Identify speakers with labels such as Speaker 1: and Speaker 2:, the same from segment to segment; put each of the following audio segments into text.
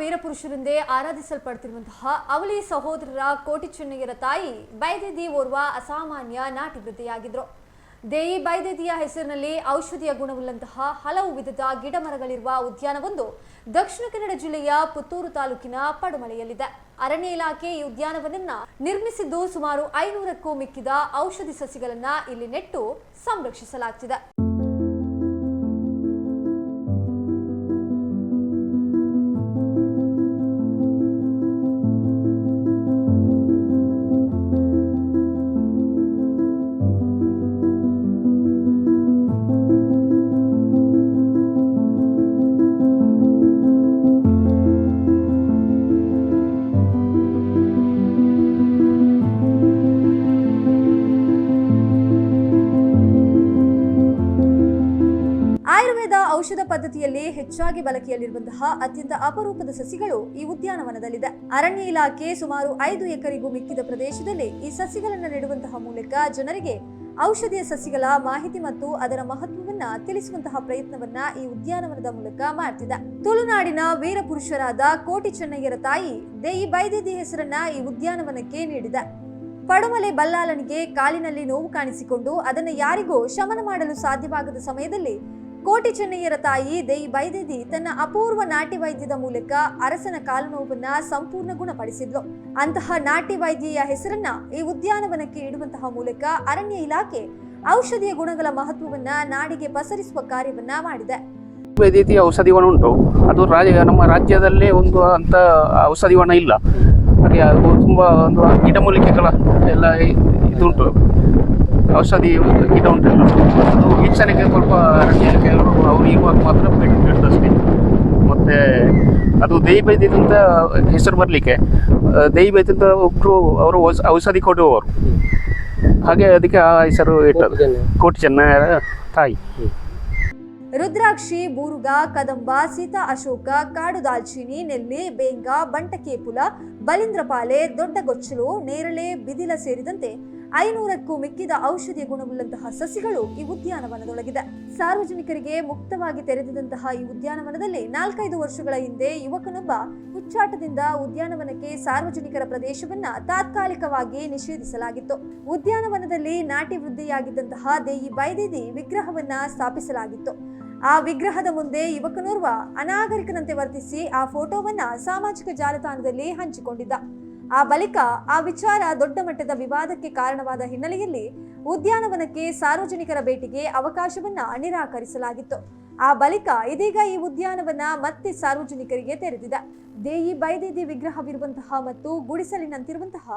Speaker 1: ವೀರಪುರುಷರೆಂದೇ ಆರಾಧಿಸಲ್ಪಡ್ತಿರುವಂತಹ ಅವಳಿ ಸಹೋದರರ ಕೋಟಿ ಚೆನ್ನಯ್ಯರ ತಾಯಿ ಬೈದೇದಿ ಓರ್ವ ಅಸಾಮಾನ್ಯ ನಾಟಿ ವೃದ್ಧೆಯಾಗಿದ್ರು. ದೇಯಿ ಬೈದೇದಿಯ ಹೆಸರಿನಲ್ಲಿ ಔಷಧಿಯ ಗುಣವುಳ್ಳಂತಹ ಹಲವು ವಿಧದ ಗಿಡ ಮರಗಳಿರುವ ಉದ್ಯಾನವೊಂದು ದಕ್ಷಿಣ ಕನ್ನಡ ಜಿಲ್ಲೆಯ ಪುತ್ತೂರು ತಾಲೂಕಿನ ಪಡುಮಳೆಯಲ್ಲಿದೆ. ಅರಣ್ಯ ಇಲಾಖೆ ಈ ಉದ್ಯಾನವನನ್ನ ನಿರ್ಮಿಸಿದ್ದು ಸುಮಾರು ಐನೂರಕ್ಕೂ ಮಿಕ್ಕಿದ ಔಷಧಿ ಸಸಿಗಳನ್ನ ಇಲ್ಲಿ ನೆಟ್ಟು ಸಂರಕ್ಷಿಸಲಾಗ್ತಿದೆ. ಔಷಧ ಪದ್ಧತಿಯಲ್ಲಿ ಹೆಚ್ಚಾಗಿ ಬಳಕೆಯಲ್ಲಿರುವಂತಹ ಅತ್ಯಂತ ಅಪರೂಪದ ಸಸಿಗಳು ಈ ಉದ್ಯಾನವನದಲ್ಲಿದೆ. ಅರಣ್ಯ ಇಲಾಖೆ ಸುಮಾರು ಐದು ಎಕರೆಗೂ ಮಿಕ್ಕಿದ ಪ್ರದೇಶದಲ್ಲಿ ಈ ಸಸಿಗಳನ್ನು ನೆಡುವಂತಹ ಮೂಲಕ ಜನರಿಗೆ ಔಷಧೀಯ ಸಸಿಗಳ ಮಾಹಿತಿ ಮತ್ತು ಅದರ ಮಹತ್ವವನ್ನ ತಿಳಿಸುವಂತಹ ಪ್ರಯತ್ನವನ್ನ ಈ ಉದ್ಯಾನವನದ ಮೂಲಕ ಮಾಡ್ತಿದೆ. ತುಳುನಾಡಿನ ವೀರಪುರುಷರಾದ ಕೋಟಿ ಚೆನ್ನಯ್ಯರ ತಾಯಿ ದೇಯಿ ಬೈದೇದಿ ಹೆಸರನ್ನ ಈ ಉದ್ಯಾನವನಕ್ಕೆ ನೀಡಿದೆ. ಪಡುಮಲೆ ಬಲ್ಲಾಲನಿಗೆ ಕಾಲಿನಲ್ಲಿ ನೋವು ಕಾಣಿಸಿಕೊಂಡು ಅದನ್ನು ಯಾರಿಗೂ ಶಮನ ಮಾಡಲು ಸಾಧ್ಯವಾಗದ ಸಮಯದಲ್ಲಿ ಕೋಟಿ ಚೆನ್ನಯ್ಯರ ತಾಯಿ ದೇಯಿ ಬೈದೇದಿ ತನ್ನ ಅಪೂರ್ವ ನಾಟಿ ವೈದ್ಯದ ಮೂಲಕ ಅರಸನ ಕಾಲು ನೋವನ್ನ ಸಂಪೂರ್ಣ ಗುಣಪಡಿಸಿದ್ಲು. ಅಂತಹ ನಾಟಿ ವೈದ್ಯೆಯ ಹೆಸರನ್ನ ಈ ಉದ್ಯಾನವನಕ್ಕೆ ಇಡುವಂತಹ ಮೂಲಕ ಅರಣ್ಯ ಇಲಾಖೆ ಔಷಧಿಯ ಗುಣಗಳ ಮಹತ್ವವನ್ನ ನಾಡಿಗೆ ಪಸರಿಸುವ ಕಾರ್ಯವನ್ನ ಮಾಡಿದೆ.
Speaker 2: ವನ ಉಂಟು. ಅದು ರಾಜ್ಯ ನಮ್ಮ ರಾಜ್ಯದಲ್ಲೇ ಒಂದು ಅಂತ ಔಷಧಿ ವನ ಇಲ್ಲ ಅದು ತುಂಬ ಒಂದು ಗಿಡಮೂಲಿಕೆಗಳ ಎಲ್ಲ ಇದು ಇದುಂಟು. ಔಷಧಿ ಗಿಡ ಉಂಟು ಅದು ವೀಕ್ಷಣೆಗೆ ಸ್ವಲ್ಪ ಅರಣ್ಯ ಮಾತ್ರ ಭೇಟಿ ನೀಡುತ್ತಷ್ಟೇ ಮತ್ತು ಅದು ದೈ ಬೈದಿದಂತ ಅಂತ ಹೆಸರು ಬರಲಿಕ್ಕೆ ದೈ ಬೈದ್ಯದ ಒಬ್ಬರು ಅವರು ಔಷಧಿ ಕೊಡುವವರು. ಹಾಗೆ ಅದಕ್ಕೆ ಆ ಹೆಸರು ಇಟ್ಟದ್ದು ಕೋಟಿ ಚೆನ್ನ ತಾಯಿ.
Speaker 1: ರುದ್ರಾಕ್ಷಿ ಬೂರುಗ ಕದಂಬ ಸೀತಾ ಅಶೋಕ ಕಾಡು ದಾಲ್ಚಿನಿ ನೆಲ್ಲಿ ಬೇಂಗ ಬಂಟಕೇಪುಲ ದೊಡ್ಡ ದೊಡ್ಡಗೊಚ್ಚಲು ನೇರಳೆ ಬಿದಿಲ ಸೇರಿದಂತೆ ಐನೂರಕ್ಕೂ ಮಿಕ್ಕಿದ ಔಷಧಿಯ ಗುಣವುಳ್ಳಂತಹ ಸಸಿಗಳು ಈ ಉದ್ಯಾನವನದೊಳಗಿದೆ. ಸಾರ್ವಜನಿಕರಿಗೆ ಮುಕ್ತವಾಗಿ ತೆರೆದಿದಂತಹ ಈ ಉದ್ಯಾನವನದಲ್ಲಿ ನಾಲ್ಕೈದು ವರ್ಷಗಳ ಹಿಂದೆ ಯುವಕನೊಬ್ಬ ಹುಚ್ಚಾಟದಿಂದ ಉದ್ಯಾನವನಕ್ಕೆ ಸಾರ್ವಜನಿಕರ ಪ್ರದೇಶವನ್ನ ತಾತ್ಕಾಲಿಕವಾಗಿ ನಿಷೇಧಿಸಲಾಗಿತ್ತು. ಉದ್ಯಾನವನದಲ್ಲಿ ನಾಟಿ ವೃದ್ಧಿಯಾಗಿದ್ದಂತಹ ದೇಯಿ ಬೈದೇದಿ ವಿಗ್ರಹವನ್ನ ಸ್ಥಾಪಿಸಲಾಗಿತ್ತು. ಆ ವಿಗ್ರಹದ ಮುಂದೆ ಯುವಕನೋರ್ವ ಅನಾಗರಿಕನಂತೆ ವರ್ತಿಸಿ ಆ ಫೋಟೋವನ್ನ ಸಾಮಾಜಿಕ ಜಾಲತಾಣದಲ್ಲಿ ಹಂಚಿಕೊಂಡಿದ್ದ. ಆ ಬಳಿಕ ಆ ವಿಚಾರ ದೊಡ್ಡ ಮಟ್ಟದ ವಿವಾದಕ್ಕೆ ಕಾರಣವಾದ ಹಿನ್ನೆಲೆಯಲ್ಲಿ ಉದ್ಯಾನವನಕ್ಕೆ ಸಾರ್ವಜನಿಕರ ಭೇಟಿಗೆ ಅವಕಾಶವನ್ನ ನಿರಾಕರಿಸಲಾಗಿತ್ತು. ಆ ಬಳಿಕ ಇದೀಗ ಈ ಉದ್ಯಾನವನ ಮತ್ತೆ ಸಾರ್ವಜನಿಕರಿಗೆ ತೆರೆದಿದೆ. ದೇಯಿ ಬೈದೇದಿ ವಿಗ್ರಹವಿರುವಂತಹ ಮತ್ತು ಗುಡಿಸಲಿನಂತಿರುವಂತಹ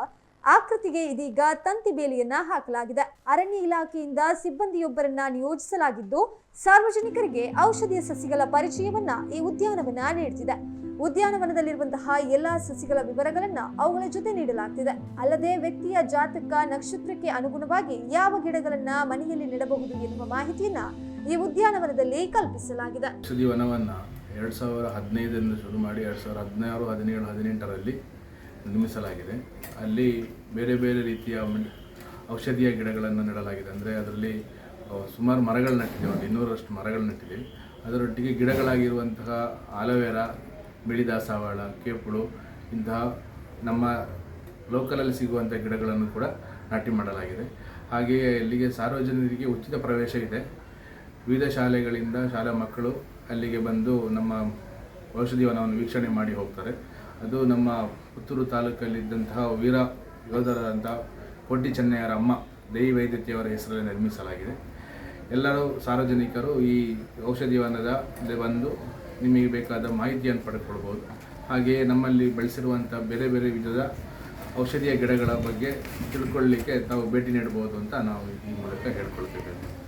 Speaker 1: ಆಕೃತಿಗೆ ಇದೀಗ ತಂತಿ ಬೇಲಿಯನ್ನ ಹಾಕಲಾಗಿದೆ. ಅರಣ್ಯ ಇಲಾಖೆಯಿಂದ ಸಿಬ್ಬಂದಿಯೊಬ್ಬರನ್ನ ನಿಯೋಜಿಸಲಾಗಿದ್ದು, ಸಾರ್ವಜನಿಕರಿಗೆ ಔಷಧಿಯ ಸಸಿಗಳ ಪರಿಚಯವನ್ನ ಈ ಉದ್ಯಾನವನ ನೀಡುತ್ತಿದೆ ಉದ್ಯಾನವನದಲ್ಲಿರುವಂತಹ ಎಲ್ಲಾ ಸಸಿಗಳ ವಿವರಗಳನ್ನ ಅವುಗಳ ಜೊತೆ ನೀಡಲಾಗ್ತಿದೆ. ಅಲ್ಲದೆ ವ್ಯಕ್ತಿಯ ಜಾತಕ, ನಕ್ಷತ್ರಕ್ಕೆ ಅನುಗುಣವಾಗಿ ಯಾವ ಗಿಡಗಳನ್ನ ಮನೆಯಲ್ಲಿ ನೆಡಬಹುದು ಎನ್ನುವ ಮಾಹಿತಿಯನ್ನ ಈ ಉದ್ಯಾನವನದಲ್ಲಿ ಕಲ್ಪಿಸಲಾಗಿದೆ.
Speaker 3: ಔಷಧಿ ಎರಡ್ ಸಾವಿರ ಹದಿನೈದರಿಂದ ಶುರು ಮಾಡಿ ಎರಡ್ ಸಾವಿರ ಹದಿನಾರು, ಹದಿನೇಳು, ಹದಿನೆಂಟರಲ್ಲಿ ನಿರ್ಮಿಸಲಾಗಿದೆ. ಅಲ್ಲಿ ಬೇರೆ ಬೇರೆ ರೀತಿಯ ಔಷಧೀಯ ಗಿಡಗಳನ್ನು ನೆಡಲಾಗಿದೆ. ಅಂದರೆ ಅದರಲ್ಲಿ ಸುಮಾರು ಮರಗಳು ನೆಟ್ಟಿದೆ ಒಂದು ಇನ್ನೂರಷ್ಟು ಮರಗಳು ನೆಟ್ಟಿದೆ ಅದರೊಟ್ಟಿಗೆ ಗಿಡಗಳಾಗಿರುವಂತಹ ಆಲೋವೆರಾ ಬಿಳಿ ದಾಸವಾಳ ಕೇಪುಳು ಇಂತಹ ನಮ್ಮ ಲೋಕಲಲ್ಲಿ ಸಿಗುವಂಥ ಗಿಡಗಳನ್ನು ಕೂಡ ನಾಟಿ ಮಾಡಲಾಗಿದೆ. ಹಾಗೆಯೇ ಇಲ್ಲಿಗೆ ಸಾರ್ವಜನಿಕರಿಗೆ ಉಚಿತ ಪ್ರವೇಶ ಇದೆ. ವಿವಿಧ ಶಾಲೆಗಳಿಂದ ಶಾಲಾ ಮಕ್ಕಳು ಅಲ್ಲಿಗೆ ಬಂದು ನಮ್ಮ ಔಷಧಿವನವನ್ನು ವೀಕ್ಷಣೆ ಮಾಡಿ ಹೋಗ್ತಾರೆ. ಅದು ನಮ್ಮ ಪುತ್ತೂರು ತಾಲೂಕಲ್ಲಿದ್ದಂತಹ ವೀರ ಯೋಧರಾದಂಥ ಕೋಟಿ ಚೆನ್ನಯ್ಯರ ಅಮ್ಮ ದೇವಿ ವೈದ್ಯತೆಯವರ ಹೆಸರಲ್ಲಿ ನಿರ್ಮಿಸಲಾಗಿದೆ. ಎಲ್ಲರೂ ಸಾರ್ವಜನಿಕರು ಈ ಔಷಧಿ ವನದ ಬಂದು ನಿಮಗೆ ಬೇಕಾದ ಮಾಹಿತಿಯನ್ನು ಪಡೆದುಕೊಳ್ಬೋದು. ಹಾಗೆಯೇ ನಮ್ಮಲ್ಲಿ ಬೆಳೆಸಿರುವಂಥ ಬೇರೆ ಬೇರೆ ವಿಧದ ಔಷಧೀಯ ಗಿಡಗಳ ಬಗ್ಗೆ ತಿಳ್ಕೊಳ್ಳಿಕ್ಕೆ ತಾವು ಭೇಟಿ ನೀಡಬಹುದು ಅಂತ ನಾವು ಈ ಮೂಲಕ ಹೇಳ್ಕೊಳ್ತಿದ್ದೇವೆ